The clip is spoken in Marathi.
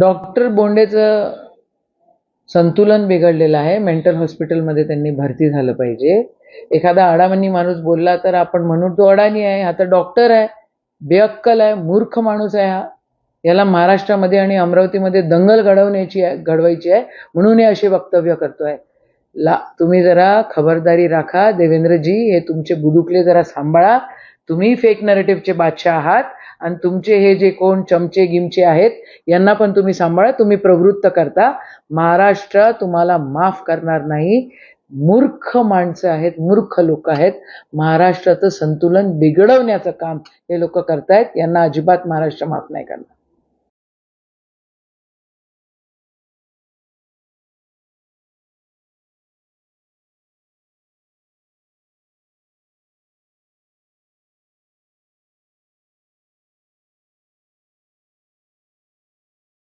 डॉक्टर बोंडेचं संतुलन बिघडलेलं आहे. मेंटल हॉस्पिटलमध्ये त्यांनी भरती झालं पाहिजे. एखादा अडामनी माणूस बोलला तर आपण म्हणू तो अडाणी आहे हा तर डॉक्टर आहे बेअक्कल आहे मूर्ख माणूस आहे हा. याला महाराष्ट्रामध्ये आणि अमरावतीमध्ये दंगल घडवण्याची आहे घडवायची आहे म्हणून हे असे वक्तव्य करतोय. ला तुम्ही जरा खबरदारी राखा. देवेंद्रजी हे तुमचे बुदुकले जरा सांभाळा. तुम्ही फेक नरेटिव्हचे बादशाह आहात. आणि तुमचे हे जे कोण चमचे गिमचे आहेत यांना पण तुम्ही सांभाळा तुम्ही प्रवृत्त करता. महाराष्ट्र तुम्हाला माफ करणार नाही. मूर्ख माणसं आहेत मूर्ख लोक आहेत. महाराष्ट्राचं संतुलन बिघडवण्याचं काम हे लोक करतायत. यांना अजिबात महाराष्ट्र माफ नाही करणार.